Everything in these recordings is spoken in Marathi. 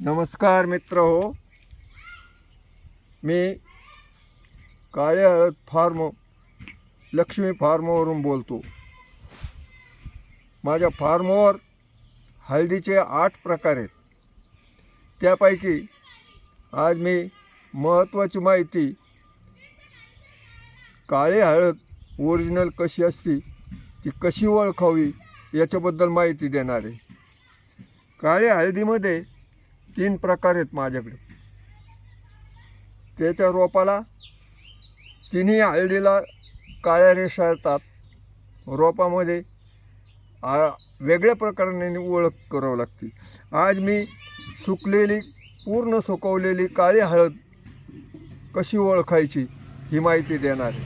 नमस्कार मित्र हो. मी काळे हळद फार्म लक्ष्मी फार्मवरून बोलतो. माझ्या फार्मवर हळदीचे आठ प्रकार आहेत. त्यापैकी आज मी महत्त्वाची माहिती काळी हळद ओरिजिनल कशी असते ती कशी ओळखावी याच्याबद्दल माहिती देणार आहे. काळ्या हळदीमध्ये तीन प्रकार आहेत माझ्याकडे. त्याच्या रोपाला तिन्ही आळडीला काळ्या रेषा येतात. रोपामध्ये आ वेगळ्या प्रकाराने ओळख करावं लागते. आज मी सुकलेली पूर्ण सुकवलेली काळी हळद कशी ओळखायची ही माहिती देणार आहे.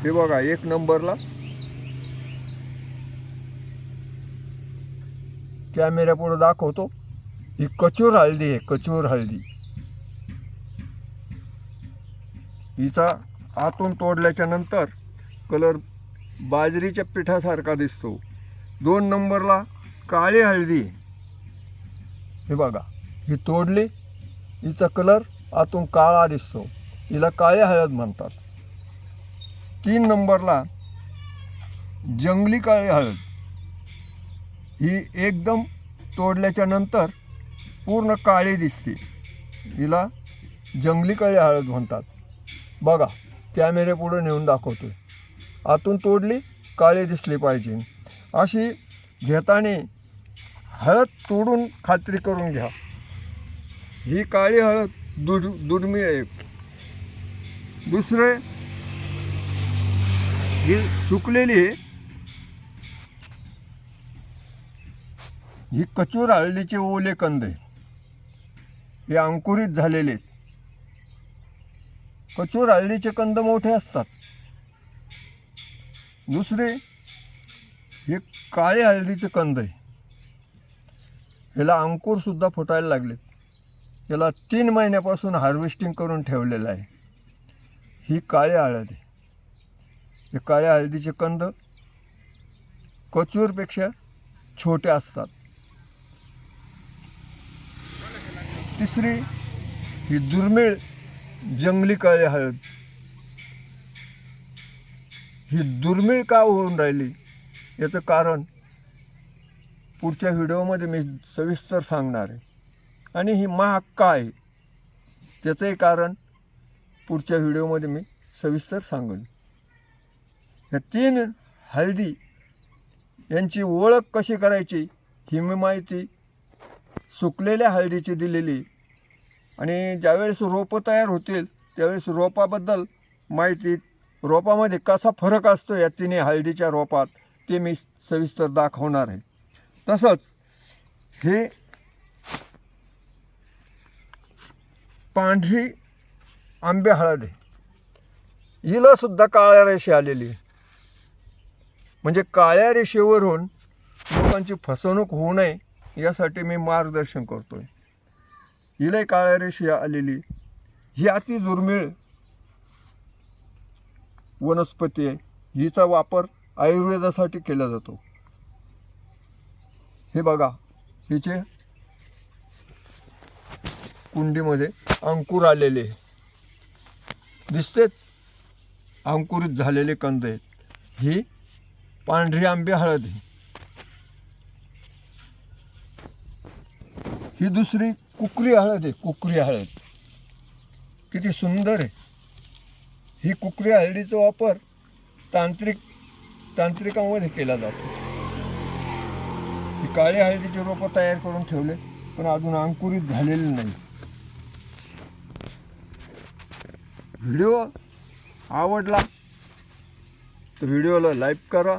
हे बघा एक नंबरला. कॅमेऱ्यापुढं दाखवतो. ही कचूर हळदी आहे कचूर हळदी हिचा आतून तोडल्याच्या नंतर कलर बाजरीच्या पिठासारखा दिसतो दोन नंबरला काळी हळदी आहे. हे बघा ही तोडली हिचा कलर आतून काळा दिसतो हिला काळी हळद म्हणतात तीन नंबरला जंगली काळी हळद ही एकदम तोडल्याच्या नंतर पूर्ण काळी दिसते. हिला जंगली काळी हळद म्हणतात. बघा कॅमेरे पुढे नेऊन दाखवतो आतून तोडली काळी दिसली पाहिजे. अशी घेताना हळद तोडून खात्री करून घ्या. ही काळी हळद दुड दुर्मिळ आहे. दुसरे ही सुकलेली आहे. ही कचूर हळदीचे ओले कंद आहे हे अंकुरित झालेले आहेत. कचूर हळदीचे कंद मोठे असतात. दुसरे हे काळे हळदीचे कंद आहे. ह्याला अंकुरसुद्धा फुटायला लागलेत. याला तीन महिन्यापासून हार्वेस्टिंग करून ठेवलेलं आहे. ही काळी हळद आहे. हे काळ्या हळदीचे कंद कचूरपेक्षा छोटे असतात. तिसरी ही दुर्मिळ जंगली काळी हळद. ही दुर्मिळ का होऊन राहिली? याचं कारण पुढच्या व्हिडिओमध्ये मी सविस्तर सांगणार आहे. आणि ही महाग का आहे? त्याचंही कारण पुढच्या व्हिडिओमध्ये मी सविस्तर सांगेन. ह्या तीन हळदी यांची ओळख कशी करायची ही मी माहिती सुकलेल्या हळदीची दिलेली आणि ज्यावेळेस रोपं तयार होतील त्यावेळेस रोपाबद्दल माहिती रोपामध्ये कसा फरक असतो या तिन्ही हळदीच्या रोपात ते मी सविस्तर दाखवणार आहे. तसंच हे पांढरी आंबे हळद आहे. हिला सुद्धा काळ्या रेषे आलेली आहे. म्हणजे काळ्या रेषेवरून लोकांची फसवणूक होऊ नये यासाठी मी मार्गदर्शन करतो आहे हिलाही काळ्या आलेली. ही अति दुर्मिळ वनस्पती आहे. हिचा वापर आयुर्वेदासाठी केला जातो. हे बघा हिचे कुंडीमध्ये अंकुर आलेले आहे. दिसतेत? अंकुरित झालेले कंद आहेत. ही पांढरी आंबे हळद ही दुसरी कुकरी हळद आहे कुकरी हळद. किती सुंदर आहे. ही कुकरी हळदीचा वापर तांत्रिक तांत्रिकामध्ये केला जातो. ही काळी हळदीचे रोपं तयार करून ठेवले पण अजून अंकुरित झालेले नाही. व्हिडिओ आवडला तर व्हिडिओला लाईक करा.